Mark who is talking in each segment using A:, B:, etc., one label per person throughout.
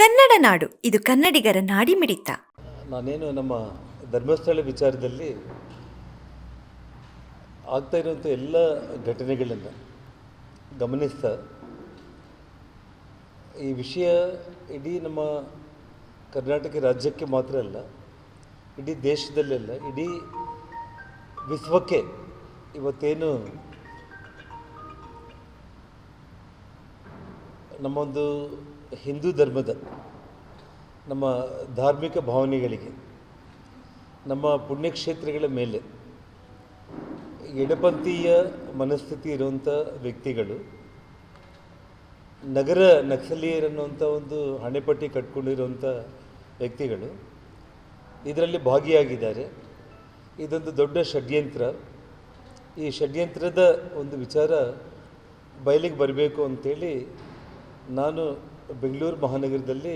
A: ಕನ್ನಡ ನಾಡು, ಇದು ಕನ್ನಡಿಗರ ನಾಡಿ ಮಿಡಿತ
B: ನಾನೇನು ನಮ್ಮ ಧರ್ಮಸ್ಥಳ ವಿಚಾರದಲ್ಲಿ ಆಗ್ತಾ ಇರುವಂಥ ಎಲ್ಲ ಘಟನೆಗಳನ್ನು ಗಮನಿಸ್ತಾ, ಈ ವಿಷಯ ಇಡೀ ನಮ್ಮ ಕರ್ನಾಟಕ ರಾಜ್ಯಕ್ಕೆ ಮಾತ್ರ ಅಲ್ಲ, ಇಡೀ ದೇಶದಲ್ಲೆಲ್ಲ ಇಡೀ ವಿಶ್ವಕ್ಕೆ ಇವತ್ತೇನು ನಮ್ಮೊಂದು ಹಿಂದೂ ಧರ್ಮದ ನಮ್ಮ ಧಾರ್ಮಿಕ ಭಾವನೆಗಳಿಗೆ, ನಮ್ಮ ಪುಣ್ಯಕ್ಷೇತ್ರಗಳ ಮೇಲೆ ಎಡಪಂಥೀಯ ಮನಸ್ಥಿತಿ ಇರುವಂಥ ವ್ಯಕ್ತಿಗಳು, ನಗರ ನಕ್ಸಲೀಯರನ್ನುವಂಥ ಒಂದು ಹಣೆಪಟ್ಟಿ ಕಟ್ಕೊಂಡಿರುವಂಥ ವ್ಯಕ್ತಿಗಳು, ಇದರಲ್ಲಿ ಭಾಗಿಯಾಗಿದ್ದಾರೆ. ಇದೊಂದು ದೊಡ್ಡ ಷಡ್ಯಂತ್ರ. ಈ ಷಡ್ಯಂತ್ರದ ಒಂದು ವಿಚಾರ ಬಯಲಿಗೆ ಬರಬೇಕು ಅಂತೇಳಿ ನಾನು ಬೆಂಗಳೂರು ಮಹಾನಗರದಲ್ಲಿ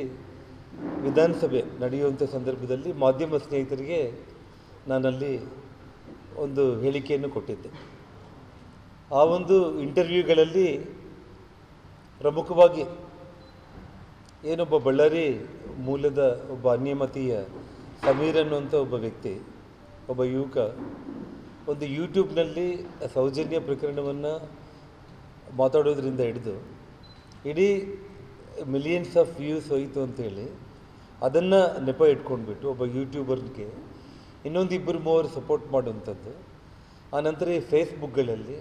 B: ವಿಧಾನಸಭೆ ನಡೆಯುವಂಥ ಸಂದರ್ಭದಲ್ಲಿ ಮಾಧ್ಯಮ ಸ್ನೇಹಿತರಿಗೆ ನಾನಲ್ಲಿ ಒಂದು ಹೇಳಿಕೆಯನ್ನು ಕೊಟ್ಟಿದ್ದೆ. ಆ ಒಂದು ಇಂಟರ್ವ್ಯೂಗಳಲ್ಲಿ ಪ್ರಮುಖವಾಗಿ ಏನೊಬ್ಬ ಬಳ್ಳಾರಿ ಮೂಲದ ಒಬ್ಬ ಅನ್ಯಮತೀಯ ಸಮೀರ್ ಅನ್ನುವಂಥ ಒಬ್ಬ ವ್ಯಕ್ತಿ, ಒಬ್ಬ ಯುವಕ ಒಂದು ಯೂಟ್ಯೂಬ್ನಲ್ಲಿ ಸೌಜನ್ಯ ಪ್ರಕರಣವನ್ನು ಮಾತಾಡೋದ್ರಿಂದ ಹಿಡಿದು ಇಡೀ ಮಿಲಿಯನ್ಸ್ ಆಫ್ ವ್ಯೂಸ್ ಹೋಯಿತು ಅಂತೇಳಿ ಅದನ್ನು ನೆಪ ಇಟ್ಕೊಂಡ್ಬಿಟ್ಟು ಒಬ್ಬ ಯೂಟ್ಯೂಬರ್ಗೆ ಇನ್ನೊಂದು ಇಬ್ಬರು ಮೂವರು ಸಪೋರ್ಟ್ ಮಾಡುವಂಥದ್ದು. ಆನಂತರ ಈ ಫೇಸ್ಬುಕ್ಗಳಲ್ಲಿ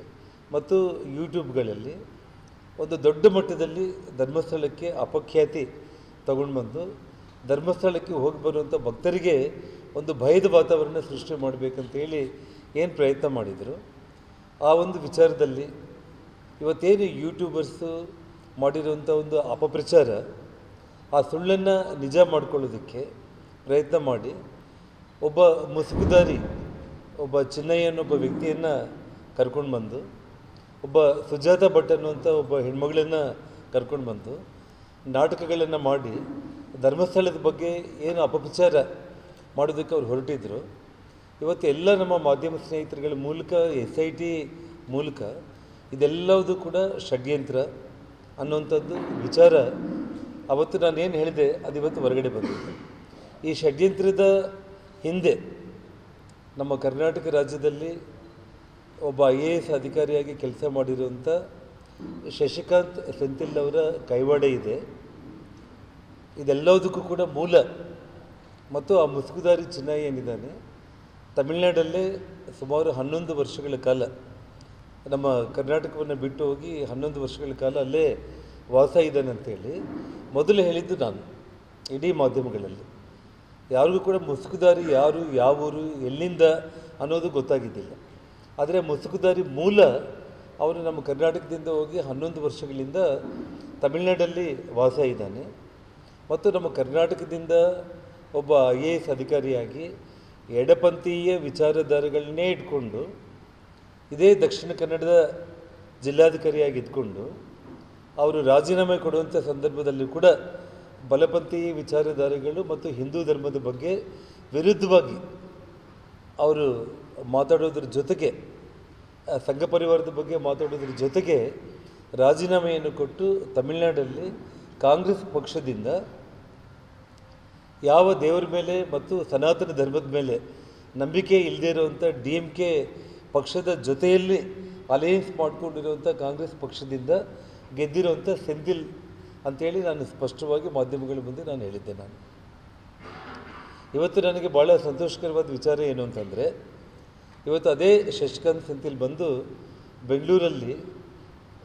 B: ಮತ್ತು ಯೂಟ್ಯೂಬ್ಗಳಲ್ಲಿ ಒಂದು ದೊಡ್ಡ ಮಟ್ಟದಲ್ಲಿ ಧರ್ಮಸ್ಥಳಕ್ಕೆ ಅಪಖ್ಯಾತಿ ತಗೊಂಡು ಬಂದು ಧರ್ಮಸ್ಥಳಕ್ಕೆ ಹೋಗಿ ಬರುವಂಥ ಭಕ್ತರಿಗೆ ಒಂದು ಭಯದ ವಾತಾವರಣ ಸೃಷ್ಟಿ ಮಾಡಬೇಕಂತೇಳಿ ಏನು ಪ್ರಯತ್ನ ಮಾಡಿದರು. ಆ ಒಂದು ವಿಚಾರದಲ್ಲಿ ಇವತ್ತೇನು ಯೂಟ್ಯೂಬರ್ಸು ಮಾಡಿರುವಂಥ ಒಂದು ಅಪಪ್ರಚಾರ, ಆ ಸುಳ್ಳನ್ನು ನಿಜ ಮಾಡಿಕೊಳ್ಳೋದಕ್ಕೆ ಪ್ರಯತ್ನ ಮಾಡಿ, ಒಬ್ಬ ಮುಸುಗುದಾರಿ ಒಬ್ಬ ಚಿನ್ನಯ್ಯ ಅನ್ನೋ ಒಬ್ಬ ವ್ಯಕ್ತಿಯನ್ನು ಕರ್ಕೊಂಡು ಬಂದು, ಒಬ್ಬ ಸುಜಾತ ಭಟ್ ಅನ್ನುವಂಥ ಒಬ್ಬ ಹೆಣ್ಮಗಳನ್ನು ಕರ್ಕೊಂಡು ಬಂದು, ನಾಟಕಗಳನ್ನು ಮಾಡಿ, ಧರ್ಮಸ್ಥಳದ ಬಗ್ಗೆ ಏನು ಅಪಪ್ರಚಾರ ಮಾಡೋದಕ್ಕೆ ಅವ್ರು ಹೊರಟಿದ್ರು. ಇವತ್ತು ಎಲ್ಲ ನಮ್ಮ ಮಾಧ್ಯಮ ಸ್ನೇಹಿತರುಗಳ ಮೂಲಕ, ಎಸ್ ಐ ಟಿ ಮೂಲಕ ಇದೆಲ್ಲವೂ ಕೂಡ ಷಡ್ಯಂತ್ರ. ಅನ್ನುವಂಥದ್ದು ವಿಚಾರ ಅವತ್ತು ನಾನೇನು ಹೇಳಿದೆ, ಅದು ಇವತ್ತು ಹೊರಗಡೆ ಬಂದಿದೆ. ಈ ಷಡ್ಯಂತ್ರದ ಹಿಂದೆ ನಮ್ಮ ಕರ್ನಾಟಕ ರಾಜ್ಯದಲ್ಲಿ ಒಬ್ಬ ಐ ಎ ಎಸ್ ಅಧಿಕಾರಿಯಾಗಿ ಕೆಲಸ ಮಾಡಿರುವಂಥ ಶಶಿಕಾಂತ್ ಸೆಂಥಿಲ್ ಅವರ ಕೈವಾಡೆ ಇದೆ. ಇದೆಲ್ಲದಕ್ಕೂ ಕೂಡ ಮೂಲ ಮತ್ತು ಆ ಮುಸುಗುದಾರಿ ಚಿನ್ನ ಏನಿದ್ದಾನೆ, ತಮಿಳುನಾಡಲ್ಲೇ ಸುಮಾರು ಹನ್ನೊಂದು ವರ್ಷಗಳ ಕಾಲ ನಮ್ಮ ಕರ್ನಾಟಕವನ್ನು ಬಿಟ್ಟು ಹೋಗಿ ಹನ್ನೊಂದು ವರ್ಷಗಳ ಕಾಲ ಅಲ್ಲೇ ವಾಸ ಇದ್ದಾನೆ ಅಂತೇಳಿ ಮೊದಲು ಹೇಳಿದ್ದು ನಾನು, ಇಡೀ ಮಾಧ್ಯಮಗಳಲ್ಲಿ. ಯಾರಿಗೂ ಕೂಡ ಮುಸುಕುದಾರಿ ಯಾರು ಯಾವ ಊರು ಎಲ್ಲಿಂದ ಅನ್ನೋದು ಗೊತ್ತಾಗಿದ್ದಿಲ್ಲ. ಆದರೆ ಮುಸುಕುದಾರಿ ಮೂಲ ಅವನು ನಮ್ಮ ಕರ್ನಾಟಕದಿಂದ ಹೋಗಿ ಹನ್ನೊಂದು ವರ್ಷಗಳಿಂದ ತಮಿಳುನಾಡಲ್ಲಿ ವಾಸ ಇದ್ದಾನೆ. ಮತ್ತು ನಮ್ಮ ಕರ್ನಾಟಕದಿಂದ ಒಬ್ಬ ಐ ಎ ಎಸ್ ಅಧಿಕಾರಿಯಾಗಿ ಎಡಪಂಥೀಯ ವಿಚಾರಧಾರೆಗಳನ್ನೇ ಇಟ್ಕೊಂಡು ಇದೇ ದಕ್ಷಿಣ ಕನ್ನಡದ ಜಿಲ್ಲಾಧಿಕಾರಿಯಾಗಿ ಇದ್ಕೊಂಡು ಅವರು ರಾಜೀನಾಮೆ ಕೊಡುವಂಥ ಸಂದರ್ಭದಲ್ಲಿ ಕೂಡ ಬಲಪಂಥಿ ವಿಚಾರಧಾರೆಗಳು ಮತ್ತು ಹಿಂದೂ ಧರ್ಮದ ಬಗ್ಗೆ ವಿರುದ್ಧವಾಗಿ ಅವರು ಮಾತಾಡೋದ್ರ ಜೊತೆಗೆ ಸಂಘ ಪರಿವಾರದ ಬಗ್ಗೆ ಮಾತಾಡೋದ್ರ ಜೊತೆಗೆ ರಾಜೀನಾಮೆಯನ್ನು ಕೊಟ್ಟು ತಮಿಳುನಾಡಲ್ಲಿ ಕಾಂಗ್ರೆಸ್ ಪಕ್ಷದಿಂದ ಯಾವ ದೇವರ ಮೇಲೆ ಮತ್ತು ಸನಾತನ ಧರ್ಮದ ಮೇಲೆ ನಂಬಿಕೆ ಇಲ್ಲದೇ ಇರುವಂಥ ಡಿ ಎಂ ಕೆ ಪಕ್ಷದ ಜೊತೆಯಲ್ಲಿ ಅಲಯನ್ಸ್ ಮಾಡಿಕೊಂಡಿರುವಂಥ ಕಾಂಗ್ರೆಸ್ ಪಕ್ಷದಿಂದ ಗೆದ್ದಿರುವಂಥ ಸೆಂಥಿಲ್ ಅಂತೇಳಿ ನಾನು ಸ್ಪಷ್ಟವಾಗಿ ಮಾಧ್ಯಮಗಳ ಮುಂದೆ ನಾನು ಹೇಳಿದ್ದೆ ನಾನು. ಇವತ್ತು ನನಗೆ ಭಾಳ ಸಂತೋಷಕರವಾದ ವಿಚಾರ ಏನು ಅಂತಂದರೆ, ಇವತ್ತು ಅದೇ ಶಶಿಕಾಂತ್ ಸೆಂಥಿಲ್ ಬಂದು ಬೆಂಗಳೂರಲ್ಲಿ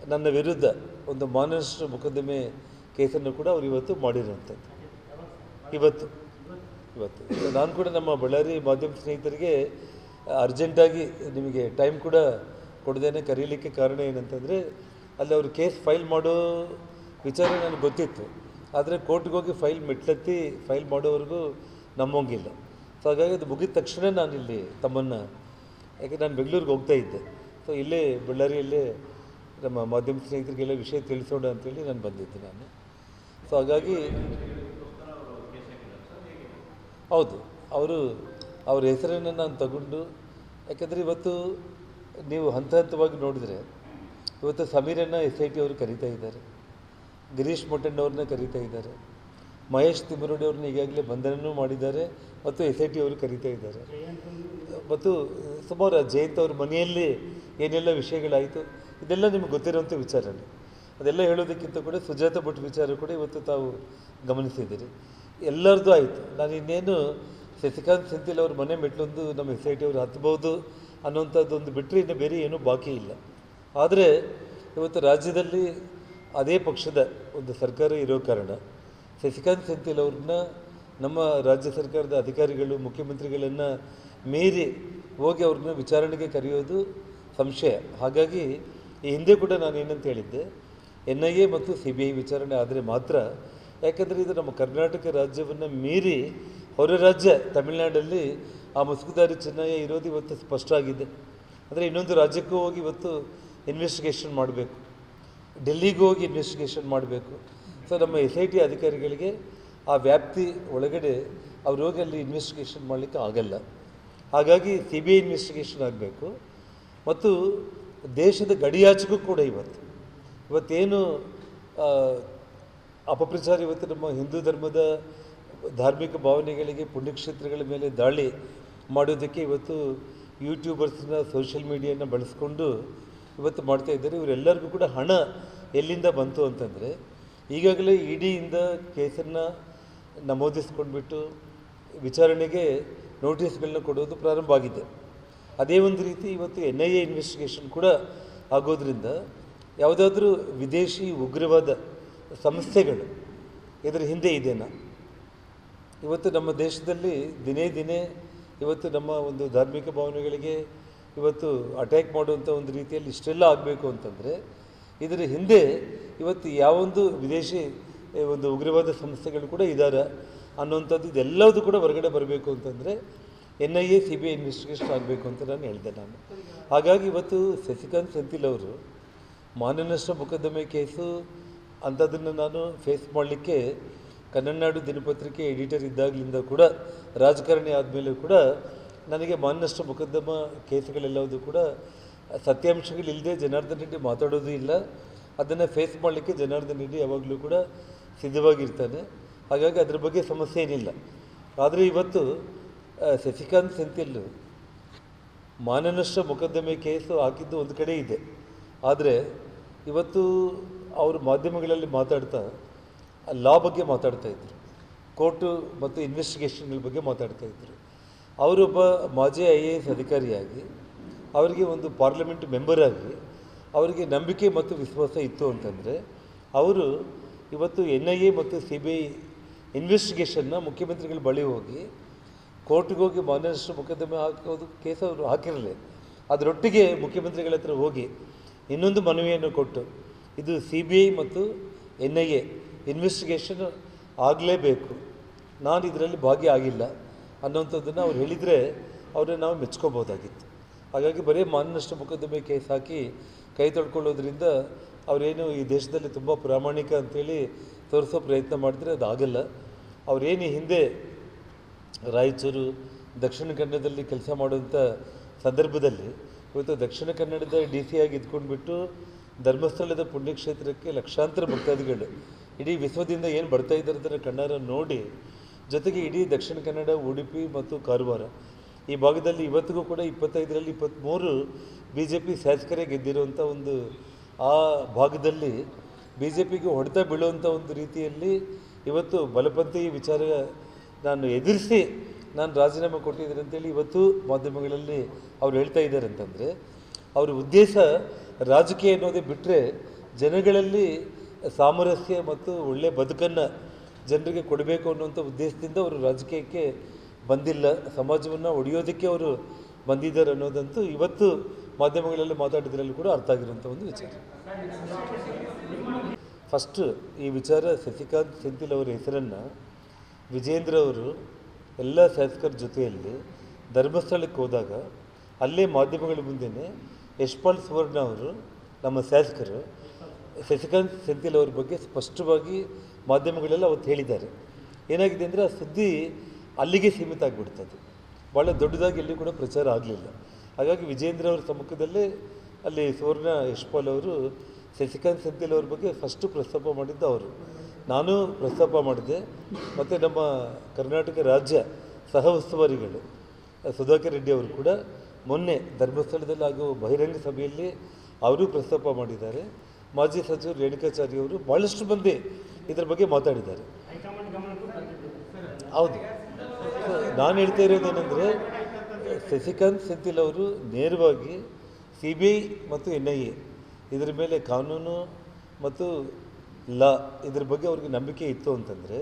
B: ನನ್ನ ವಿರುದ್ಧ ಒಂದು ಮಾನನಷ್ಟ ಮೊಕದ್ದಮೆ ಕೇಸನ್ನು ಕೂಡ ಅವರು ಇವತ್ತು ಮಾಡಿರುವಂಥದ್ದು ಇವತ್ತು. ಇವತ್ತು. ನಾನು ಕೂಡ ನಮ್ಮ ಬಳ್ಳಾರಿ ಮಾಧ್ಯಮ ಸ್ನೇಹಿತರಿಗೆ ಅರ್ಜೆಂಟಾಗಿ ನಿಮಗೆ ಟೈಮ್ ಕೂಡ ಕೊಡದೇನೆ ಕರೀಲಿಕ್ಕೆ ಕಾರಣ ಏನಂತಂದರೆ ಅಲ್ಲಿ ಅವರು ಕೇಸ್ ಫೈಲ್ ಮಾಡೋ ವಿಚಾರ ನನಗೆ ಗೊತ್ತಿತ್ತು. ಆದರೆ ಕೋರ್ಟ್ಗೆ ಹೋಗಿ ಫೈಲ್ ಮೆಟ್ಲತ್ತಿ ಫೈಲ್ ಮಾಡೋವರೆಗೂ ನಂಬೋಂಗಿಲ್ಲ ಸೊ ಹಾಗಾಗಿ ಅದು ಮುಗಿದ ತಕ್ಷಣ ನಾನು ಇಲ್ಲಿ ತಮ್ಮನ್ನು ಯಾಕೆ ನಾನು ಬೆಂಗಳೂರಿಗೆ ಹೋಗ್ತಾ ಇದ್ದೆ. ಸೊ ಇಲ್ಲೇ ಬಳ್ಳಾರಿಯಲ್ಲೇ ನಮ್ಮ ಮಾಧ್ಯಮ ಸ್ನೇಹಿತರಿಗೆಲ್ಲ ವಿಷಯ ತಿಳಿಸೋಣ ಅಂತೇಳಿ ನಾನು ಬಂದಿದ್ದೆ ನಾನು. ಸೊ ಹಾಗಾಗಿ ಹೌದು ಅವರು ಅವ್ರ ಹೆಸರನ್ನು ನಾನು ತಗೊಂಡು, ಯಾಕಂದರೆ ಇವತ್ತು ನೀವು ಹಂತ ಹಂತವಾಗಿ ನೋಡಿದರೆ, ಇವತ್ತು ಸಮೀರನ್ನು ಎಸ್ ಐ ಟಿ ಅವರು ಕರೀತಾ ಇದ್ದಾರೆ, ಗಿರೀಶ್ ಮೊಟ್ಟಣ್ಣವ್ರನ್ನ ಕರೀತಾ ಇದ್ದಾರೆ, ಮಹೇಶ್ ತಿಮ್ಮರೋಡಿ ಅವ್ರನ್ನ ಈಗಾಗಲೇ ಬಂಧನನೂ ಮಾಡಿದ್ದಾರೆ, ಮತ್ತು ಎಸ್ ಐ ಟಿ ಅವರು ಕರೀತಾ ಇದ್ದಾರೆ. ಮತ್ತು ಸುಮಾರು ಜಯಂತ್ ಅವ್ರ ಮನೆಯಲ್ಲಿ ಏನೆಲ್ಲ ವಿಷಯಗಳಾಯಿತು, ಇದೆಲ್ಲ ನಿಮ್ಗೆ ಗೊತ್ತಿರುವಂಥ ವಿಚಾರನೇ ಅದೆಲ್ಲ ಹೇಳೋದಕ್ಕಿಂತ ಕೂಡ ಸುಜಾತ ಭಟ್ ವಿಚಾರ ಕೂಡ ಇವತ್ತು ತಾವು ಗಮನಿಸಿದ್ದೀರಿ. ಎಲ್ಲರದ್ದು ಆಯಿತು. ನಾನು ಇನ್ನೇನು ಶಶಿಕಾಂತ್ ಸೆಂಥಿಲ್ ಅವ್ರ ಮನೆ ಮೆಟ್ಲೊಂದು ನಮ್ಮ ಎಸ್ ಐ ಟಿ ಅವರು ಹತ್ಬೋದು ಅನ್ನೋಂಥದ್ದೊಂದು ಬಿಟ್ಟರೆ ಇನ್ನು ಬೇರೆ ಏನೂ ಬಾಕಿ ಇಲ್ಲ. ಆದರೆ ಇವತ್ತು ರಾಜ್ಯದಲ್ಲಿ ಅದೇ ಪಕ್ಷದ ಒಂದು ಸರ್ಕಾರ ಇರೋ ಕಾರಣ ಶಶಿಕಾಂತ್ ಸೆಂಥಿಲ್ ಅವ್ರನ್ನ ನಮ್ಮ ರಾಜ್ಯ ಸರ್ಕಾರದ ಅಧಿಕಾರಿಗಳು, ಮುಖ್ಯಮಂತ್ರಿಗಳನ್ನು ಮೀರಿ ಹೋಗಿ ಅವ್ರನ್ನ ವಿಚಾರಣೆಗೆ ಕರೆಯೋದು ಸಂಶಯ. ಹಾಗಾಗಿ ಈ ಹಿಂದೆ ಕೂಡ ನಾನು ಏನಂತ ಹೇಳಿದ್ದೆ ಎನ್ ಐ ಎ ಮತ್ತು ಸಿ ಬಿ ಐ ವಿಚಾರಣೆ ಆದರೆ ಮಾತ್ರ. ಯಾಕಂದರೆ ಇದು ನಮ್ಮ ಕರ್ನಾಟಕ ರಾಜ್ಯವನ್ನು ಮೀರಿ ಹೊರ ರಾಜ್ಯ ತಮಿಳುನಾಡಲ್ಲಿ ಆ ಮುಸುಕುದಾರಿ ಚೆನ್ನಾಗಿ ಇರೋದು ಇವತ್ತು ಸ್ಪಷ್ಟ ಆಗಿದೆ ಅಂದರೆ ಇನ್ನೊಂದು ರಾಜ್ಯಕ್ಕೂ ಹೋಗಿ ಇವತ್ತು ಇನ್ವೆಸ್ಟಿಗೇಷನ್ ಮಾಡಬೇಕು. ಡೆಲ್ಲಿಗೂ ಹೋಗಿ ಇನ್ವೆಸ್ಟಿಗೇಷನ್ ಮಾಡಬೇಕು. ಸೊ ನಮ್ಮ ಎಸ್ ಐ ಟಿ ಅಧಿಕಾರಿಗಳಿಗೆ ಆ ವ್ಯಾಪ್ತಿ ಒಳಗಡೆ ಅವ್ರು ಹೋಗಿ ಅಲ್ಲಿ ಇನ್ವೆಸ್ಟಿಗೇಷನ್ ಮಾಡಲಿಕ್ಕೆ ಆಗಲ್ಲ. ಹಾಗಾಗಿ ಸಿ ಬಿ ಐ ಇನ್ವೆಸ್ಟಿಗೇಷನ್ ಆಗಬೇಕು. ಮತ್ತು ದೇಶದ ಗಡಿಯಾಚೆಗೂ ಕೂಡ ಇವತ್ತು, ಇವತ್ತೇನು ಅಪಪ್ರಚಾರ ಇವತ್ತು ನಮ್ಮ ಹಿಂದೂ ಧರ್ಮದ ಧಾರ್ಮಿಕ ಭಾವನೆಗಳಿಗೆ, ಪುಣ್ಯಕ್ಷೇತ್ರಗಳ ಮೇಲೆ ದಾಳಿ ಮಾಡೋದಕ್ಕೆ ಇವತ್ತು ಯೂಟ್ಯೂಬರ್ಸ್ನ ಸೋಷಿಯಲ್ ಮೀಡಿಯಾನ ಬಳಸ್ಕೊಂಡು ಇವತ್ತು ಮಾಡ್ತಾ ಇದ್ದಾರೆ. ಇವರೆಲ್ಲರಿಗೂ ಕೂಡ ಹಣ ಎಲ್ಲಿಂದ ಬಂತು ಅಂತಂದರೆ, ಈಗಾಗಲೇ ಇ ಡಿಯಿಂದ ಕೇಸನ್ನು ನಮೂದಿಸ್ಕೊಂಡ್ಬಿಟ್ಟು ವಿಚಾರಣೆಗೆ ನೋಟಿಸ್ಗಳನ್ನ ಕೊಡೋದು ಪ್ರಾರಂಭ ಆಗಿದೆ. ಅದೇ ಒಂದು ರೀತಿ ಇವತ್ತು ಎನ್ ಐ ಎ ಇನ್ವೆಸ್ಟಿಗೇಷನ್ ಕೂಡ ಆಗೋದ್ರಿಂದ ಯಾವುದಾದ್ರೂ ವಿದೇಶಿ ಉಗ್ರವಾದ ಸಂಸ್ಥೆಗಳು ಇದರ ಹಿಂದೆ ಇದೆನಾ ಇವತ್ತು ನಮ್ಮ ದೇಶದಲ್ಲಿ ದಿನೇ ದಿನೇ ಇವತ್ತು ನಮ್ಮ ಒಂದು ಧಾರ್ಮಿಕ ಭಾವನೆಗಳಿಗೆ ಇವತ್ತು ಅಟ್ಯಾಕ್ ಮಾಡುವಂಥ ಒಂದು ರೀತಿಯಲ್ಲಿ ಇಷ್ಟೆಲ್ಲ ಆಗಬೇಕು ಅಂತಂದರೆ, ಇದರ ಹಿಂದೆ ಇವತ್ತು ಯಾವೊಂದು ವಿದೇಶಿ ಒಂದು ಉಗ್ರವಾದ ಸಂಸ್ಥೆಗಳು ಕೂಡ ಇದ್ದಾರೆ ಅನ್ನೋಂಥದ್ದು ಇದೆಲ್ಲದೂ ಕೂಡ ಹೊರಗಡೆ ಬರಬೇಕು ಅಂತಂದರೆ N I A, C B I investigation ಆಗಬೇಕು ಅಂತ ನಾನು ಹೇಳಿದೆ ನಾನು. ಹಾಗಾಗಿ ಇವತ್ತು ಶಶಿಕಾಂತ್ ಸೆಂಥಿಲ್ ಅವರು ಮಾನನಷ್ಟ ಮೊಕದ್ದಮೆ ಕೇಸು ಅಂಥದ್ದನ್ನು ನಾನು ಫೇಸ್ ಮಾಡಲಿಕ್ಕೆ ಕನ್ನಡನಾಡು ದಿನಪತ್ರಿಕೆ ಎಡಿಟರ್ ಇದ್ದಾಗಲಿಂದ ಕೂಡ ರಾಜಕಾರಣಿ ಆದಮೇಲೆ ಕೂಡ ನನಗೆ ಮಾನ್ಯಷ್ಟು ಮೊಕದ್ದಮ ಕೇಸುಗಳೆಲ್ಲವೂ ಕೂಡ ಸತ್ಯಾಂಶಗಳಿಲ್ಲದೆ ಜನಾರ್ದನ್ ರೆಡ್ಡಿ ಮಾತಾಡೋದು ಇಲ್ಲ. ಅದನ್ನು ಫೇಸ್ ಮಾಡಲಿಕ್ಕೆ ಜನಾರ್ದನ್ ರೆಡ್ಡಿ ಯಾವಾಗಲೂ ಕೂಡ ಸಿದ್ಧವಾಗಿರ್ತಾನೆ. ಹಾಗಾಗಿ ಅದ್ರ ಬಗ್ಗೆ ಸಮಸ್ಯೆ ಏನಿಲ್ಲ. ಆದರೆ ಇವತ್ತು ಶಶಿಕಾಂತ್ ಸೆಂಥಿಲ್ ಮಾನನಷ್ಟ ಮೊಕದ್ದಮೆ ಕೇಸು ಹಾಕಿದ್ದು ಒಂದು ಕಡೆ ಇದೆ. ಆದರೆ ಇವತ್ತು ಅವರು ಮಾಧ್ಯಮಗಳಲ್ಲಿ ಮಾತಾಡ್ತಾ ಲಾ ಬಗ್ಗೆ ಮಾತಾಡ್ತಾ ಇದ್ದರು ಕೋರ್ಟು ಮತ್ತು ಇನ್ವೆಸ್ಟಿಗೇಷನ್ಗಳ ಬಗ್ಗೆ ಮಾತಾಡ್ತಾ ಇದ್ದರು ಅವರೊಬ್ಬ ಮಾಜಿ ಐ ಎ ಎಸ್ ಅಧಿಕಾರಿಯಾಗಿ, ಅವರಿಗೆ ಒಂದು ಪಾರ್ಲಿಮೆಂಟ್ ಮೆಂಬರಾಗಿ ಅವರಿಗೆ ನಂಬಿಕೆ ಮತ್ತು ವಿಶ್ವಾಸ ಇತ್ತು ಅಂತಂದರೆ, ಅವರು ಇವತ್ತು ಎನ್ ಐ ಎ ಮತ್ತು ಸಿ ಬಿ ಐ ಇನ್ವೆಸ್ಟಿಗೇಷನ್ನ ಮುಖ್ಯಮಂತ್ರಿಗಳ ಬಳಿ ಹೋಗಿ ಕೋರ್ಟ್ಗೆ ಹೋಗಿ ಮಾನನಷ್ಟ ಮೊಕದ್ದಮೆ ಹಾಕೋದು ಕೇಸ್ ಅವರು ಹಾಕಿರಲಿ. ಅದರೊಟ್ಟಿಗೆ ಮುಖ್ಯಮಂತ್ರಿಗಳ ಹತ್ರ ಹೋಗಿ ಇನ್ನೊಂದು ಮನವಿಯನ್ನು ಕೊಟ್ಟು, ಇದು ಸಿ ಬಿ ಐ ಮತ್ತು ಎನ್ ಐ ಎ ಇನ್ವೆಸ್ಟಿಗೇಷನ್ ಆಗಲೇಬೇಕು. ನಾನು ಇದರಲ್ಲಿ ಭಾಗಿಯಾಗಿಲ್ಲ ಅನ್ನೋಂಥದ್ದನ್ನು ಅವ್ರು ಹೇಳಿದರೆ ಅವ್ರನ್ನ ನಾವು ಮೆಚ್ಕೋಬೋದಾಗಿತ್ತು. ಹಾಗಾಗಿ ಬರೀ ಮಾನನಷ್ಟ ಮೊಕದ್ದಮೆ ಕೇಸ್ ಹಾಕಿ ಕೈ ತೊಳ್ಕೊಳ್ಳೋದ್ರಿಂದ ಅವರೇನು ಈ ದೇಶದಲ್ಲಿ ತುಂಬ ಪ್ರಾಮಾಣಿಕ ಅಂತೇಳಿ ತೋರಿಸೋ ಪ್ರಯತ್ನ ಮಾಡಿದ್ರೆ ಅದಾಗಲ್ಲ. ಅವರೇನು ಹಿಂದೆ ರಾಯಚೂರು, ದಕ್ಷಿಣ ಕನ್ನಡದಲ್ಲಿ ಕೆಲಸ ಮಾಡುವಂಥ ಸಂದರ್ಭದಲ್ಲಿ ಇವತ್ತು ದಕ್ಷಿಣ ಕನ್ನಡದ ಡಿ ಸಿ ಆಗಿ ಇದ್ಕೊಂಡ್ಬಿಟ್ಟು ಧರ್ಮಸ್ಥಳದ ಪುಣ್ಯಕ್ಷೇತ್ರಕ್ಕೆ ಲಕ್ಷಾಂತರ ಭಕ್ತಾದಿಗಳು ಇಡೀ ವಿಶ್ವದಿಂದ ಏನು ಬರ್ತಾ ಇದ್ದಾರೆ ಕಣ್ಣಾರ ನೋಡಿ, ಜೊತೆಗೆ ಇಡೀ ದಕ್ಷಿಣ ಕನ್ನಡ, ಉಡುಪಿ ಮತ್ತು ಕಾರವಾರ. ಈ ಭಾಗದಲ್ಲಿ ಇವತ್ತಿಗೂ ಕೂಡ ಇಪ್ಪತ್ತೈದರಲ್ಲಿ ಇಪ್ಪತ್ತ್ಮೂರು ಬಿ ಜೆ ಪಿ ಶಾಸಕರೇ ಗೆದ್ದಿರುವಂಥ ಒಂದು, ಆ ಭಾಗದಲ್ಲಿ ಬಿ ಜೆ ಪಿಗೆ ಹೊಡೆತ ಬೀಳುವಂಥ ಒಂದು ರೀತಿಯಲ್ಲಿ ಇವತ್ತು ಬಲಪಂಥಿ ವಿಚಾರ ನಾನು ಎದುರಿಸಿ ನಾನು ರಾಜೀನಾಮೆ ಕೊಟ್ಟಿದ್ದೀನಿ ಅಂತೇಳಿ ಇವತ್ತು ಮಾಧ್ಯಮಗಳಲ್ಲಿ ಅವ್ರು ಹೇಳ್ತಾ ಇದ್ದಾರೆ ಅಂತಂದರೆ, ಅವ್ರ ಉದ್ದೇಶ ರಾಜಕೀಯ ಅನ್ನೋದೇ ಬಿಟ್ಟರೆ ಜನಗಳಲ್ಲಿ ಸಾಮರಸ್ಯ ಮತ್ತು ಒಳ್ಳೆಯ ಬದುಕನ್ನು ಜನರಿಗೆ ಕೊಡಬೇಕು ಅನ್ನುವಂಥ ಉದ್ದೇಶದಿಂದ ಅವರು ರಾಜಕೀಯಕ್ಕೆ ಬಂದಿಲ್ಲ. ಸಮಾಜವನ್ನು ಒಡೆಯೋದಕ್ಕೆ ಅವರು ಬಂದಿದ್ದಾರೆ ಅನ್ನೋದಂತೂ ಇವತ್ತು ಮಾಧ್ಯಮಗಳಲ್ಲಿ ಮಾತಾಡಿದ್ರಲ್ಲಿ ಕೂಡ ಅರ್ಥ ಆಗಿರುವಂಥ ಒಂದು ವಿಚಾರ. ಫಸ್ಟ್ ಈ ವಿಚಾರ ಶಶಿಕಾಂತ್ ಸೆಂಥಿಲ್ ಅವರ ಹೆಸರನ್ನು ವಿಜೇಂದ್ರ ಅವರು ಎಲ್ಲ ಶಾಸಕರ ಜೊತೆಯಲ್ಲಿ ಧರ್ಮಸ್ಥಳಕ್ಕೆ ಹೋದಾಗ ಅಲ್ಲೇ ಮಾಧ್ಯಮಗಳ ಮುಂದೆಯೇ ಯಶ್ಪಾಲ್ ಸುವರ್ಣ ಅವರು ನಮ್ಮ ಶಾಸಕರು ಶಶಿಕಾಂತ್ ಸೆಂಥಿಲ್ ಅವ್ರ ಬಗ್ಗೆ ಸ್ಪಷ್ಟವಾಗಿ ಮಾಧ್ಯಮಗಳೆಲ್ಲ ಅವತ್ತು ಹೇಳಿದ್ದಾರೆ. ಏನಾಗಿದೆ ಅಂದರೆ ಆ ಸುದ್ದಿ ಅಲ್ಲಿಗೆ ಸೀಮಿತ ಆಗಿಬಿಡ್ತದೆ. ಭಾಳ ದೊಡ್ಡದಾಗಿ ಎಲ್ಲಿ ಕೂಡ ಪ್ರಚಾರ ಆಗಲಿಲ್ಲ. ಹಾಗಾಗಿ ವಿಜೇಂದ್ರ ಅವರ ಸಮ್ಮುಖದಲ್ಲೇ ಅಲ್ಲಿ ಸುವರ್ಣ ಯಶ್ಪಾಲ್ ಅವರು ಶಶಿಕಾಂತ್ ಸೆಂಥಿಲ್ ಅವ್ರ ಬಗ್ಗೆ ಫಸ್ಟು ಪ್ರಸ್ತಾಪ ಮಾಡಿದ್ದು ಅವರು. ನಾನು ಪ್ರಸ್ತಾಪ ಮಾಡಿದೆ. ಮತ್ತು ನಮ್ಮ ಕರ್ನಾಟಕ ರಾಜ್ಯ ಸಹ ಉಸ್ತುವಾರಿಗಳು ಸುಧಾಕರ್ ರೆಡ್ಡಿ ಅವರು ಕೂಡ ಮೊನ್ನೆ ಧರ್ಮಸ್ಥಳದಲ್ಲಿ ಆಗುವ ಬಹಿರಂಗ ಸಭೆಯಲ್ಲಿ ಅವರೂ ಪ್ರಸ್ತಾಪ ಮಾಡಿದ್ದಾರೆ. ಮಾಜಿ ಸಚಿವ ರೇಣುಕಾಚಾರ್ಯ ಅವರು ಭಾಳಷ್ಟು ಮಂದಿ ಇದರ ಬಗ್ಗೆ ಮಾತಾಡಿದ್ದಾರೆ. ಹೌದು. ನಾನು ಹೇಳ್ತಾ ಇರೋದೇನೆಂದರೆ ಶಶಿಕಾಂತ್ ಸೆಂಥಿಲ್ ಅವರು ನೇರವಾಗಿ ಸಿ ಬಿ ಐ ಮತ್ತು ಎನ್ ಐ ಎ ಇದರ ಮೇಲೆ ಕಾನೂನು ಮತ್ತು ಲಾ ಇದ್ರ ಬಗ್ಗೆ ಅವ್ರಿಗೆ ನಂಬಿಕೆ ಇತ್ತು ಅಂತಂದರೆ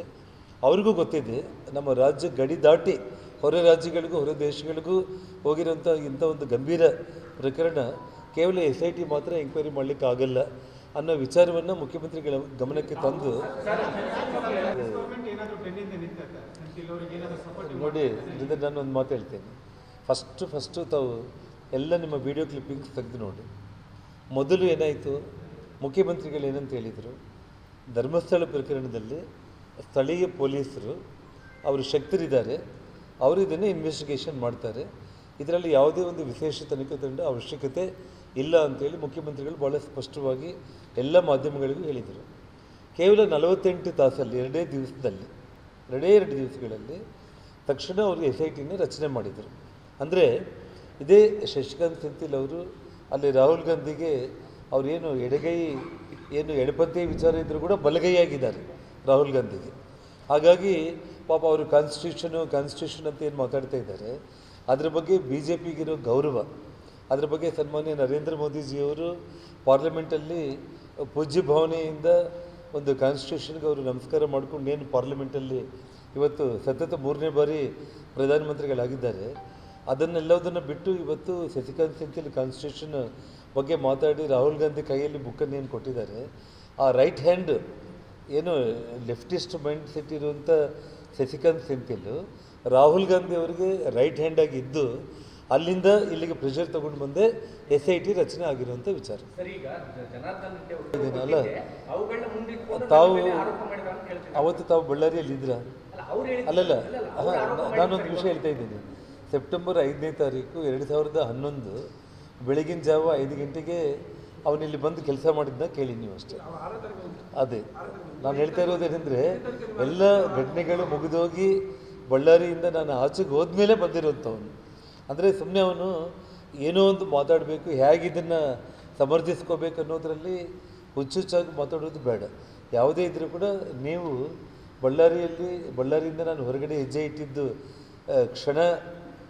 B: ಅವ್ರಿಗೂ ಗೊತ್ತಿದೆ ನಮ್ಮ ರಾಜ್ಯ ಗಡಿ ದಾಟಿ ಹೊರ ರಾಜ್ಯಗಳಿಗೂ ಹೊರ ದೇಶಗಳಿಗೂ ಹೋಗಿರೋಂಥ ಇಂಥ ಒಂದು ಗಂಭೀರ ಪ್ರಕರಣ ಕೇವಲ ಎಸ್ ಐ ಟಿ ಮಾತ್ರ ಎಂಕ್ವೈರಿ ಮಾಡಲಿಕ್ಕೆ ಆಗಲ್ಲ ಅನ್ನೋ ವಿಚಾರವನ್ನು ಮುಖ್ಯಮಂತ್ರಿಗಳ ಗಮನಕ್ಕೆ ತಂದು ನೋಡಿ, ಇದರಿಂದ ನಾನು ಒಂದು ಮಾತು ಹೇಳ್ತೇನೆ. ಫಸ್ಟು ಫಸ್ಟು ತಾವು ಎಲ್ಲ ನಿಮ್ಮ ವಿಡಿಯೋ ಕ್ಲಿಪ್ಪಿಂಗ್ಸ್ ತೆಗೆದು ನೋಡಿ. ಮೊದಲು ಏನಾಯಿತು, ಮುಖ್ಯಮಂತ್ರಿಗಳು ಏನಂತ ಹೇಳಿದರು, ಧರ್ಮಸ್ಥಳ ಪ್ರಕರಣದಲ್ಲಿ ಸ್ಥಳೀಯ ಪೊಲೀಸರು, ಅವರು ಶಕ್ತರಿದ್ದಾರೆ, ಅವರು ಇದನ್ನು ಇನ್ವೆಸ್ಟಿಗೇಷನ್ ಮಾಡ್ತಾರೆ. ಇದರಲ್ಲಿ ಯಾವುದೇ ಒಂದು ವಿಶೇಷ ತನಿಖೆ ತಂಡ ಅವಶ್ಯಕತೆ ಇಲ್ಲ ಅಂತೇಳಿ ಮುಖ್ಯಮಂತ್ರಿಗಳು ಭಾಳ ಸ್ಪಷ್ಟವಾಗಿ ಎಲ್ಲ ಮಾಧ್ಯಮಗಳಿಗೂ ಹೇಳಿದರು. ಕೇವಲ ನಲವತ್ತೆಂಟು ತಾಸಲ್ಲಿ, ಎರಡೇ ದಿವಸದಲ್ಲಿ, ಎರಡೇ ಎರಡು ದಿವಸಗಳಲ್ಲಿ ತಕ್ಷಣ ಅವರು ಎಸ್ ಐ ಟಿನ ರಚನೆ ಮಾಡಿದರು. ಅಂದರೆ ಇದೇ ಶಶಿಕಾಂತ್ ಸೆಂಥಿಲ್ ಅವರು, ಅಲ್ಲಿ ರಾಹುಲ್ ಗಾಂಧಿಗೆ ಅವರೇನು ಎಡಗೈ, ಏನು ಎಡಪತ್ತೆ ವಿಚಾರ ಇದ್ದರೂ ಕೂಡ ಬಲಗೈಯಾಗಿದ್ದಾರೆ ರಾಹುಲ್ ಗಾಂಧಿಗೆ. ಹಾಗಾಗಿ ಪಾಪ ಅವರು ಕಾನ್ಸ್ಟಿಟ್ಯೂಷನು ಕಾನ್ಸ್ಟಿಟ್ಯೂಷನ್ ಅಂತ ಏನು ಮಾತಾಡ್ತಾ ಇದ್ದಾರೆ, ಅದರ ಬಗ್ಗೆ ಬಿ ಜೆ ಪಿಗಿರೋ ಗೌರವ ಅದ್ರ ಬಗ್ಗೆ ಸನ್ಮಾನ್ಯ ನರೇಂದ್ರ ಮೋದಿಜಿಯವರು ಪಾರ್ಲಿಮೆಂಟಲ್ಲಿ ಪೂಜ್ಯ ಭಾವನೆಯಿಂದ ಒಂದು ಕಾನ್ಸ್ಟಿಟ್ಯೂಷನ್ಗೆ ಅವರು ನಮಸ್ಕಾರ ಮಾಡ್ಕೊಂಡು ಏನು ಪಾರ್ಲಿಮೆಂಟಲ್ಲಿ ಇವತ್ತು ಸತತ ಮೂರನೇ ಬಾರಿ ಪ್ರಧಾನಮಂತ್ರಿಗಳಾಗಿದ್ದಾರೆ. ಅದನ್ನೆಲ್ಲದನ್ನು ಬಿಟ್ಟು ಇವತ್ತು ಶಶಿಕಾಂತ್ ಸೆಂಥಿಲ್ ಕಾನ್ಸ್ಟಿಟ್ಯೂಷನ್ ಬಗ್ಗೆ ಮಾತಾಡಿ ರಾಹುಲ್ ಗಾಂಧಿ ಕೈಯಲ್ಲಿ ಬುಕ್ಕನ್ನು ಏನು ಕೊಟ್ಟಿದ್ದಾರೆ. ಆ ರೈಟ್ ಹ್ಯಾಂಡ್ ಏನು ಲೆಫ್ಟಿಸ್ಟ್ ಮೈಂಡ್ ಸೆಟ್ ಇರುವಂಥ ಶಶಿಕಾಂತ್ ಸೆಂಥಿಲ್ ರಾಹುಲ್ ಗಾಂಧಿ ಅವರಿಗೆ ರೈಟ್ ಹ್ಯಾಂಡಾಗಿ ಇದ್ದು ಅಲ್ಲಿಂದ ಇಲ್ಲಿಗೆ ಪ್ರೆಷರ್ ತಗೊಂಡು ಬಂದೆ ಎಸ್ ಐ ಟಿ ರಚನೆ ಆಗಿರುವಂಥ ವಿಚಾರ. ತಾವು ಅವತ್ತು ತಾವು ಬಳ್ಳಾರಿಯಲ್ಲಿ ಇದ್ರ? ಅಲ್ಲಲ್ಲ ಹಾ, ನಾನೊಂದು ವಿಷಯ ಹೇಳ್ತಾ ಇದ್ದೀನಿ. ಸೆಪ್ಟೆಂಬರ್ ಐದನೇ ತಾರೀಕು ಎರಡು ಸಾವಿರದ ಹನ್ನೊಂದು ಬೆಳಗಿನ ಜಾವ ಐದು ಗಂಟೆಗೆ ಅವನಿಲ್ಲಿ ಬಂದು ಕೆಲಸ ಮಾಡಿದ್ದ ಕೇಳಿ ನೀವು ಅಷ್ಟೇ. ಅದೇ. ನಾನು ಹೇಳ್ತಾ ಇರೋದೇನೆಂದರೆ ಎಲ್ಲ ಘಟನೆಗಳು ಮುಗಿದೋಗಿ ಬಳ್ಳಾರಿಯಿಂದ ನಾನು ಆಚೆಗೆ ಹೋದ್ಮೇಲೆ ಬಂದಿರುವಂಥವನು. ಅಂದರೆ ಸುಮ್ಮನೆ ಅವನು ಏನೋ ಒಂದು ಮಾತಾಡಬೇಕು ಹೇಗೆ ಇದನ್ನು ಸಮರ್ಥಿಸ್ಕೋಬೇಕು ಅನ್ನೋದರಲ್ಲಿ ಹುಚ್ಚುಚ್ಚಾಗಿ ಮಾತಾಡೋದು ಬೇಡ. ಯಾವುದೇ ಇದ್ದರೂ ಕೂಡ ನೀವು ಬಳ್ಳಾರಿಯಲ್ಲಿ, ಬಳ್ಳಾರಿಯಿಂದ ನಾನು ಹೊರಗಡೆ ಹೆಜ್ಜೆ ಇಟ್ಟಿದ್ದು ಕ್ಷಣ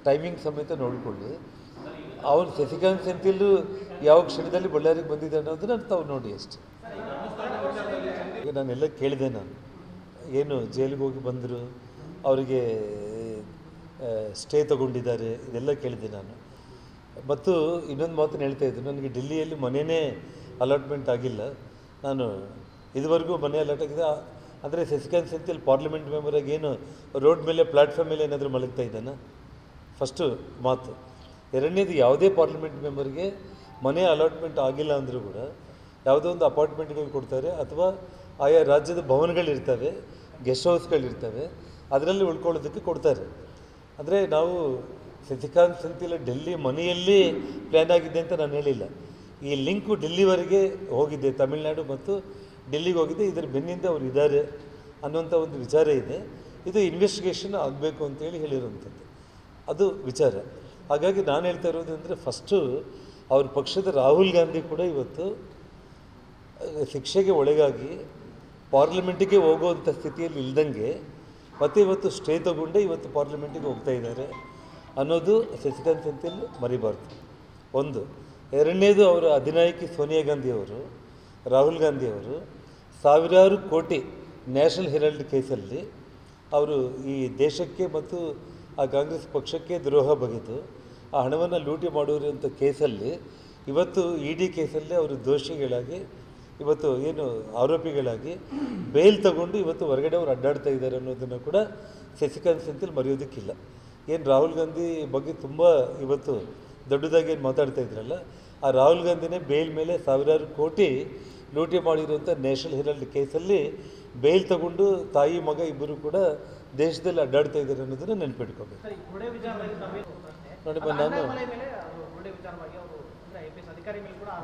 B: ಟೈಮಿಂಗ್ ಸಮೇತ ನೋಡಿಕೊಳ್ಳಿ. ಅವನು ಶಶಿಕಾಂತ್ ಸೆಂಥಿಲ್ ಯಾವ ಕ್ಷಣದಲ್ಲಿ ಬಳ್ಳಾರಿಗೆ ಬಂದಿದ್ದೆ ಅನ್ನೋದನ್ನ ತಾವು ನೋಡಿ ಅಷ್ಟೆ. ನಾನೆಲ್ಲ ಕೇಳಿದೆ ನಾನು. ಏನು, ಜೈಲಿಗೆ ಹೋಗಿ ಬಂದರು, ಅವರಿಗೆ ಸ್ಟೇ ತಗೊಂಡಿದ್ದಾರೆ, ಇದೆಲ್ಲ ಕೇಳಿದೆ ನಾನು. ಮತ್ತು ಇನ್ನೊಂದು ಮಾತನ್ನು ಹೇಳ್ತಾ ಇದ್ದೆ, ನನಗೆ ಡೆಲ್ಲಿಯಲ್ಲಿ ಮನೆಯೇ ಅಲಾಟ್ಮೆಂಟ್ ಆಗಿಲ್ಲ. ನಾನು ಇದುವರೆಗೂ ಮನೆ ಅಲಾಟ್ ಆಗಿದೆ ಅಂದರೆ ಶಶಿಕಾಂತ್ ಸೆಂಥಿಲ್ ಪಾರ್ಲಿಮೆಂಟ್ ಮೆಂಬರಾಗಿ ಏನು ರೋಡ್ ಮೇಲೆ ಪ್ಲಾಟ್ಫಾರ್ಮ್ ಮೇಲೆ ಏನಾದರೂ ಮಲಗ್ತಾ ಇದ್ದಾನ? ಫಸ್ಟು ಮಾತು. ಎರಡನೇದು ಯಾವುದೇ ಪಾರ್ಲಿಮೆಂಟ್ ಮೆಂಬರ್ಗೆ ಮನೆ ಅಲಾಟ್ಮೆಂಟ್ ಆಗಿಲ್ಲ ಅಂದರೂ ಕೂಡ ಯಾವುದೋ ಒಂದು ಅಪಾರ್ಟ್ಮೆಂಟ್ಗಳು ಕೊಡ್ತಾರೆ, ಅಥವಾ ಆಯಾ ರಾಜ್ಯದ ಭವನಗಳಿರ್ತವೆ ಗೆಸ್ಟ್ ಹೌಸ್ಗಳಿರ್ತವೆ ಅದರಲ್ಲಿ ಉಳ್ಕೊಳ್ಳೋದಕ್ಕೆ ಕೊಡ್ತಾರೆ. ಅಂದರೆ ನಾವು ಶಶಿಕಾಂತ್ ಸಂತಿಲ್ಲ ಡೆಲ್ಲಿ ಮನೆಯಲ್ಲಿ ಪ್ಲ್ಯಾನ್ ಆಗಿದೆ ಅಂತ ನಾನು ಹೇಳಿಲ್ಲ. ಈ ಲಿಂಕು ಡೆಲ್ಲಿವರೆಗೆ ಹೋಗಿದ್ದೆ ತಮಿಳುನಾಡು ಮತ್ತು ಡೆಲ್ಲಿಗೆ ಹೋಗಿದ್ದೆ ಇದರ ಬೆನ್ನಿಂದ ಅವರು ಇದ್ದಾರೆ ಅನ್ನುವಂಥ ಒಂದು ವಿಚಾರ ಇದೆ. ಇದು ಇನ್ವೆಸ್ಟಿಗೇಷನ್ ಆಗಬೇಕು ಅಂತೇಳಿ ಹೇಳಿರುವಂಥದ್ದು. ಅದು ವಿಚಾರ. ಹಾಗಾಗಿ ನಾನು ಹೇಳ್ತಾ ಇರೋದು ಅಂದರೆ ಫಸ್ಟು ಅವ್ರ ಪಕ್ಷದ ರಾಹುಲ್ ಗಾಂಧಿ ಕೂಡ ಇವತ್ತು ಶಿಕ್ಷೆಗೆ ಒಳಗಾಗಿ ಪಾರ್ಲಿಮೆಂಟಿಗೆ ಹೋಗುವಂಥ ಸ್ಥಿತಿಯಲ್ಲಿ ಇಲ್ದಂಗೆ ಮತ್ತೆ ಇವತ್ತು ಸ್ಟೇ ತಗೊಂಡೆ ಇವತ್ತು ಪಾರ್ಲಿಮೆಂಟಿಗೆ ಹೋಗ್ತಾ ಇದ್ದಾರೆ ಅನ್ನೋದು ಶಶಿಕಾಂತ್ ಸೆಂಥಿಲ್ ಮರಿಬಾರ್ದು. ಒಂದು, ಎರಡನೇದು ಅವರ ಅಧಿನಾಯಕಿ ಸೋನಿಯಾ ಗಾಂಧಿಯವರು ರಾಹುಲ್ ಗಾಂಧಿ ಅವರು ಸಾವಿರಾರು ಕೋಟಿ ನ್ಯಾಷನಲ್ ಹೆರಾಲ್ಡ್ ಕೇಸಲ್ಲಿ ಅವರು ಈ ದೇಶಕ್ಕೆ ಮತ್ತು ಆ ಕಾಂಗ್ರೆಸ್ ಪಕ್ಷಕ್ಕೆ ದ್ರೋಹ ಬಗೆದು ಆ ಹಣವನ್ನು ಲೂಟಿ ಮಾಡುವಂಥ ಕೇಸಲ್ಲಿ ಇವತ್ತು ಇ ಡಿ ಕೇಸಲ್ಲಿ ಅವರು ದೋಷಿಗಳಾಗಿ ಇವತ್ತು ಏನು ಆರೋಪಿಗಳಾಗಿ ಬೇಲ್ ತಗೊಂಡು ಇವತ್ತು ಹೊರಗಡೆ ಅವ್ರು ಅಡ್ಡಾಡ್ತಾ ಇದ್ದಾರೆ ಅನ್ನೋದನ್ನು ಕೂಡ ಶಶಿಕಾಂತ್ ಸೆಂಥಿಲ್ ಮರೆಯೋದಕ್ಕಿಲ್ಲ. ಏನು ರಾಹುಲ್ ಗಾಂಧಿ ಬಗ್ಗೆ ತುಂಬ ಇವತ್ತು ದೊಡ್ಡದಾಗಿ ಏನು ಮಾತಾಡ್ತಾ ಇದ್ರಲ್ಲ ಆ ರಾಹುಲ್ ಗಾಂಧಿನೇ ಬೇಲ್ ಮೇಲೆ ಸಾವಿರಾರು ಕೋಟಿ ಲೂಟಿ ಮಾಡಿರುವಂಥ ನ್ಯಾಷನಲ್ ಹೆರಾಲ್ಡ್ ಕೇಸಲ್ಲಿ ಬೇಲ್ ತಗೊಂಡು ತಾಯಿ ಮಗ ಇಬ್ಬರು ಕೂಡ ದೇಶದಲ್ಲಿ ಅಡ್ಡಾಡ್ತಾ ಇದ್ದಾರೆ ಅನ್ನೋದನ್ನು ನೆನ್ಪಿಟ್ಕೋಬೇಕು. ನೋಡಿ ನಾನು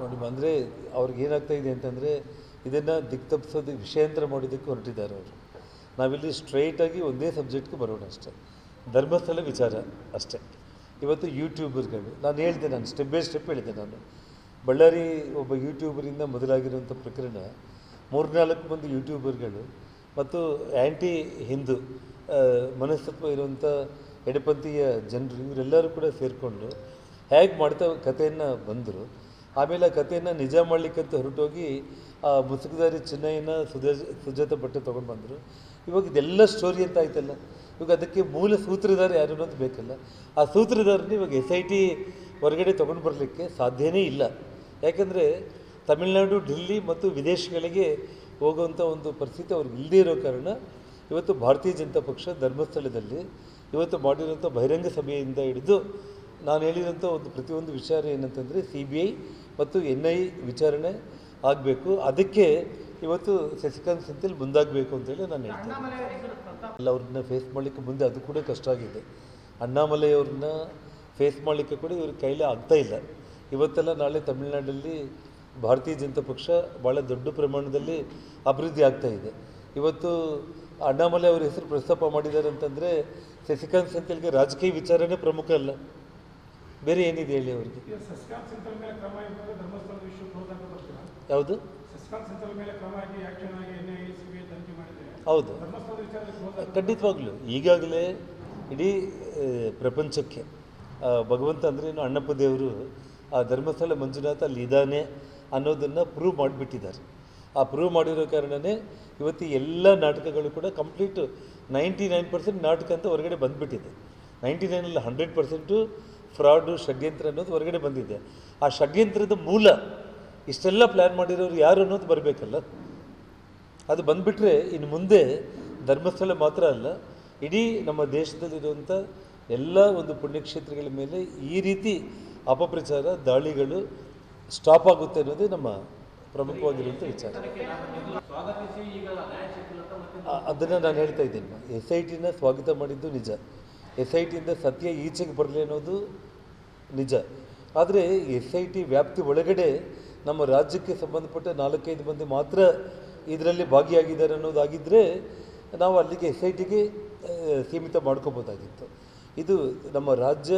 B: ನೋಡಿ ಅಂದರೆ ಅವ್ರಿಗೆ ಏನಾಗ್ತಾ ಇದೆ ಅಂತಂದರೆ ಇದನ್ನು ದಿಕ್ತಪ್ಪಿಸೋದು ವಿಷಯಾಂತರ ಮಾಡಿದ್ದಕ್ಕೆ ಹೊರಟಿದ್ದಾರೆ ಅವರು. ನಾವಿಲ್ಲಿ ಸ್ಟ್ರೈಟಾಗಿ ಒಂದೇ ಸಬ್ಜೆಕ್ಟ್ಗೆ ಬರೋಣ ಅಷ್ಟೇ. ಧರ್ಮಸ್ಥಳ ವಿಚಾರ ಅಷ್ಟೇ. ಇವತ್ತು ಯೂಟ್ಯೂಬರ್ಗಳು ನಾನು ಹೇಳಿದೆ ನಾನು ಸ್ಟೆಪ್ ಬೈ ಸ್ಟೆಪ್ ಹೇಳಿದೆ ನಾನು. ಬಳ್ಳಾರಿ ಒಬ್ಬ ಯೂಟ್ಯೂಬರಿಂದ ಮೊದಲಾಗಿರುವಂಥ ಪ್ರಕರಣ, ಮೂರ್ನಾಲ್ಕು ಮಂದಿ ಯೂಟ್ಯೂಬರ್ಗಳು ಮತ್ತು ಆ್ಯಂಟಿ ಹಿಂದೂ ಮನಸ್ತತ್ವ ಇರುವಂಥ ಎಡಪಂಥೀಯ ಜನರು, ಇವರೆಲ್ಲರೂ ಕೂಡ ಸೇರಿಕೊಂಡು ಹೇಗೆ ಮಾಡ್ತಾ ಕಥೆಯನ್ನು ಬಂದರು, ಆಮೇಲೆ ಆ ಕಥೆಯನ್ನು ನಿಜ ಮಾಡಲಿಕ್ಕಂತ ಹೊರಟೋಗಿ ಆ ಮುಸುಕುದಾರಿ ಚಿನ್ನಯ್ಯನ ಸುಜ, ಸುಜಾತ ಬಟ್ಟೆ ತೊಗೊಂಡು ಬಂದರು. ಇವಾಗ ಇದೆಲ್ಲ ಸ್ಟೋರಿ ಅಂತ ಆಯ್ತಲ್ಲ. ಇವಾಗ ಅದಕ್ಕೆ ಮೂಲ ಸೂತ್ರಧಾರ ಯಾರು ಅನ್ನೋದು ಬೇಕಲ್ಲ. ಆ ಸೂತ್ರಧಾರನ ಇವಾಗ ಎಸ್ ಐ ಟಿ ಹೊರಗಡೆ ತೊಗೊಂಡು ಬರಲಿಕ್ಕೆ ಸಾಧ್ಯನೇ ಇಲ್ಲ. ಯಾಕೆಂದರೆ ತಮಿಳುನಾಡು ఢಿಲ್ಲಿ ಮತ್ತು ವಿದೇಶಗಳಿಗೆ ಹೋಗುವಂಥ ಒಂದು ಪರಿಸ್ಥಿತಿ ಅವ್ರಿಗೆ ಇಲ್ಲದೇ ಇರೋ ಕಾರಣ ಇವತ್ತು ಭಾರತೀಯ ಜನತಾ ಪಕ್ಷ ಧರ್ಮಸ್ಥಳದಲ್ಲಿ ಇವತ್ತು ಮಾಡಿರುವಂಥ ಬಹಿರಂಗ ಸಭೆಯಿಂದ ಹಿಡಿದು ನಾನು ಹೇಳಿದಂಥ ಒಂದು ಪ್ರತಿಯೊಂದು ವಿಚಾರ ಏನಂತಂದರೆ ಸಿ ಬಿ ಐ ಮತ್ತು ಎನ್ ಐ ವಿಚಾರಣೆ ಆಗಬೇಕು. ಅದಕ್ಕೆ ಇವತ್ತು ಶಶಿಕಾಂತ್ ಸೆಂಥಿಲ್ ಮುಂದಾಗಬೇಕು ಅಂತೇಳಿ ನಾನು ಹೇಳ್ತೇನೆ ಅಲ್ಲ ಅವ್ರನ್ನ ಫೇಸ್ ಮಾಡಲಿಕ್ಕೆ ಮುಂದೆ ಅದು ಕೂಡ ಕಷ್ಟ ಆಗಿದೆ. ಅಣ್ಣಾಮಲೈ ಅವ್ರನ್ನ ಫೇಸ್ ಮಾಡಲಿಕ್ಕೆ ಕೂಡ ಇವ್ರ ಕೈಲಿ ಆಗ್ತಾ ಇಲ್ಲ. ಇವತ್ತೆಲ್ಲ ನಾಳೆ ತಮಿಳುನಾಡಲ್ಲಿ ಭಾರತೀಯ ಜನತಾ ಪಕ್ಷ ಭಾಳ ದೊಡ್ಡ ಪ್ರಮಾಣದಲ್ಲಿ ಅಭಿವೃದ್ಧಿ ಆಗ್ತಾ ಇದೆ. ಇವತ್ತು ಅಣ್ಣಾಮಲೆ ಅವ್ರ ಹೆಸರು ಪ್ರಸ್ತಾಪ ಮಾಡಿದ್ದಾರೆ ಅಂತಂದರೆ ಶಶಿಕಾಂತ್ ಸೆಂಥಿಲ್ಗೆ ರಾಜಕೀಯ ವಿಚಾರನೇ ಪ್ರಮುಖ ಅಲ್ಲ. ಬೇರೆ ಏನಿದೆ ಹೇಳಿ ಅವರಿಗೆ? ಯಾವುದು? ಹೌದು. ಖಂಡಿತವಾಗ್ಲು. ಈಗಾಗಲೇ ಇಡೀ ಪ್ರಪಂಚಕ್ಕೆ ಭಗವಂತ ಅಂದ್ರೇನು ಅಣ್ಣಪ್ಪ ದೇವರು ಆ ಧರ್ಮಸ್ಥಳ ಮಂಜುನಾಥ ಅಲ್ಲಿ ಇದ್ದಾನೆ ಅನ್ನೋದನ್ನು ಪ್ರೂವ್ ಮಾಡಿಬಿಟ್ಟಿದ್ದಾರೆ. ಆ ಪ್ರೂವ್ ಮಾಡಿರೋ ಕಾರಣನೇ ಇವತ್ತು ಎಲ್ಲ ನಾಟಕಗಳು ಕೂಡ ಕಂಪ್ಲೀಟ್ ನೈಂಟಿ ನೈನ್ ಪರ್ಸೆಂಟ್ ನಾಟಕ ಅಂತ ಹೊರಗಡೆ ಬಂದುಬಿಟ್ಟಿದೆ. ನೈಂಟಿ ನೈನಲ್ಲಿ ಹಂಡ್ರೆಡ್ ಪರ್ಸೆಂಟು ಫ್ರಾಡು ಷಡ್ಯಂತ್ರ ಅನ್ನೋದು ಹೊರಗಡೆ ಬಂದಿದೆ. ಆ ಷಡ್ಯಂತ್ರದ ಮೂಲ ಇಷ್ಟೆಲ್ಲ ಪ್ಲ್ಯಾನ್ ಮಾಡಿರೋರು ಯಾರು ಅನ್ನೋದು ಬರಬೇಕಲ್ಲ? ಅದು ಬಂದುಬಿಟ್ರೆ ಇನ್ನು ಮುಂದೆ ಧರ್ಮಸ್ಥಳ ಮಾತ್ರ ಅಲ್ಲ ಇಡೀ ನಮ್ಮ ದೇಶದಲ್ಲಿರುವಂಥ ಎಲ್ಲ ಒಂದು ಪುಣ್ಯಕ್ಷೇತ್ರಗಳ ಮೇಲೆ ಈ ರೀತಿ ಅಪಪ್ರಚಾರ ದಾಳಿಗಳು ಸ್ಟಾಪ್ ಆಗುತ್ತೆ ಅನ್ನೋದೇ ನಮ್ಮ ಪ್ರಮುಖವಾಗಿರುವಂಥ ವಿಚಾರ. ಅದನ್ನು ನಾನು ಹೇಳ್ತಾ ಇದ್ದೀನಿ. ಎಸ್ ಐ ಟಿನ ಸ್ವಾಗತ ಮಾಡಿದ್ದು ನಿಜ. ಎಸ್ ಐ ಟಿಯಿಂದ ಸತ್ಯ ಈಚೆಗೆ ಬರಲಿ ಅನ್ನೋದು ನಿಜ. ಆದರೆ ಎಸ್ ಐ ಟಿ ವ್ಯಾಪ್ತಿ ಒಳಗಡೆ ನಮ್ಮ ರಾಜ್ಯಕ್ಕೆ ಸಂಬಂಧಪಟ್ಟ ನಾಲ್ಕೈದು ಮಂದಿ ಮಾತ್ರ ಇದರಲ್ಲಿ ಭಾಗಿಯಾಗಿದ್ದಾರೆ ಅನ್ನೋದಾಗಿದ್ದರೆ ನಾವು ಅಲ್ಲಿಗೆ ಎಸ್ ಐ ಟಿಗೆ ಸೀಮಿತ ಮಾಡ್ಕೋಬೋದಾಗಿತ್ತು. ಇದು ನಮ್ಮ ರಾಜ್ಯ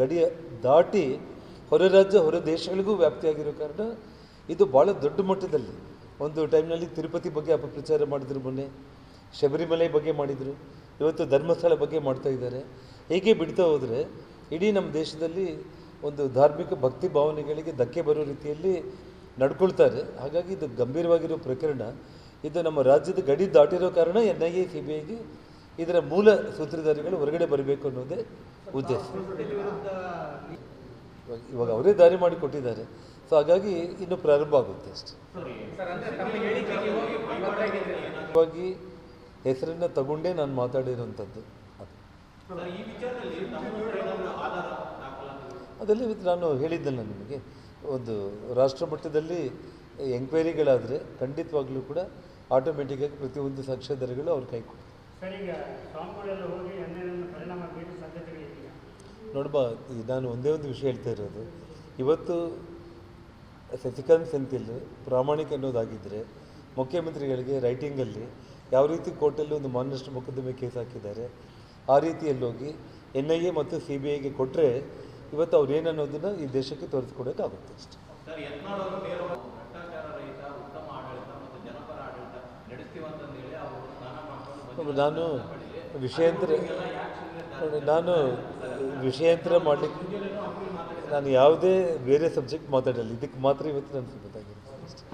B: ಗಡಿಯ ದಾಟಿ ಹೊರ ರಾಜ್ಯ, ಹೊರ ದೇಶಗಳಿಗೂ ವ್ಯಾಪ್ತಿಯಾಗಿರೋ ಕಾರಣ ಇದು ಭಾಳ ದೊಡ್ಡ ಮಟ್ಟದಲ್ಲಿ ಒಂದು ಟೈಮ್ನಲ್ಲಿ ತಿರುಪತಿ ಬಗ್ಗೆ ಅಪಪ್ರಚಾರ ಮಾಡಿದ್ರು ಮೊನ್ನೆ, ಶಬರಿಮಲೆ ಬಗ್ಗೆ ಮಾಡಿದರು. ಇವತ್ತು ಧರ್ಮಸ್ಥಳ ಬಗ್ಗೆ ಮಾಡ್ತಾ ಇದ್ದಾರೆ. ಹೀಗೆ ಬಿಡ್ತಾ ಹೋದರೆ ಇಡೀ ನಮ್ಮ ದೇಶದಲ್ಲಿ ಒಂದು ಧಾರ್ಮಿಕ ಭಕ್ತಿ ಭಾವನೆಗಳಿಗೆ ಧಕ್ಕೆ ಬರೋ ರೀತಿಯಲ್ಲಿ ನಡ್ಕೊಳ್ತಾರೆ. ಹಾಗಾಗಿ ಇದು ಗಂಭೀರವಾಗಿರೋ ಪ್ರಕರಣ. ಇದು ನಮ್ಮ ರಾಜ್ಯದ ಗಡಿ ದಾಟಿರೋ ಕಾರಣ N I A C B ಐಗೆ ಇದರ ಮೂಲ ಸೂತ್ರಧಾರಿಗಳು ಹೊರಗಡೆ ಬರಬೇಕು ಅನ್ನೋದೇ ಉದ್ದೇಶ. ಇವಾಗ ಅವರೇ ದಾರಿ ಮಾಡಿ ಕೊಟ್ಟಿದ್ದಾರೆ ಸೊ ಹಾಗಾಗಿ ಇನ್ನು ಪ್ರಾರಂಭ ಆಗುತ್ತೆ ಅಷ್ಟೇ. ಹೆಸರನ್ನು ತಗೊಂಡೇ ನಾನು ಮಾತಾಡಿರುವಂಥದ್ದು ಅದು. ಅದೆಲ್ಲ ನಾನು ಹೇಳಿದ್ದಲ್ಲ ನಿಮಗೆ. ಒಂದು ರಾಷ್ಟ್ರ ಮಟ್ಟದಲ್ಲಿ ಎಂಕ್ವೈರಿಗಳಾದರೆ ಖಂಡಿತವಾಗ್ಲೂ ಕೂಡ ಆಟೋಮೆಟಿಕ್ಕಾಗಿ ಪ್ರತಿಯೊಂದು ಸಾಕ್ಷ್ಯಾಧಾರಗಳು ಅವ್ರು ಕೈ ಕೊಡ್ತಾರೆ ನೋಡ್ಬಾ ಈ ನಾನು ಒಂದೇ ಒಂದು ವಿಷಯ ಹೇಳ್ತಾ ಇರೋದು. ಇವತ್ತು ಸಸಿಕಾಂತ್ ಸೆಂಥಿಲ್ ಪ್ರಾಮಾಣಿಕ ಅನ್ನೋದಾಗಿದ್ದರೆ ಮುಖ್ಯಮಂತ್ರಿಗಳಿಗೆ ರೈಟಿಂಗಲ್ಲಿ ಯಾವ ರೀತಿ ಕೋರ್ಟಲ್ಲಿ ಒಂದು ಮಾನನಷ್ಟ ಮೊಕದ್ದಮೆ ಕೇಸ್ ಹಾಕಿದ್ದಾರೆ ಆ ರೀತಿಯಲ್ಲಿ ಹೋಗಿ ಎನ್ ಐ ಎ ಮತ್ತು ಸಿ ಬಿ ಐಗೆ ಕೊಟ್ಟರೆ ಇವತ್ತು ಅವ್ರು ಏನನ್ನೋದನ್ನು ಈ ದೇಶಕ್ಕೆ ತೋರಿಸ್ಕೊಡೋಕ್ಕಾಗುತ್ತೆ ಅಷ್ಟೇ. ನಾನು ವಿಷಯಾಂತರ ನಾನು ವಿಷಯಾಂತರ ಮಾಡಲಿಕ್ಕೆ ನಾನು ಯಾವುದೇ ಬೇರೆ ಸಬ್ಜೆಕ್ಟ್ ಮಾತಾಡಲಿ ಇದಕ್ಕೆ ಮಾತ್ರ ಇವತ್ತು ನನಗೆ ಗೊತ್ತಾಗಿರುತ್ತೆ ಅಷ್ಟೇ.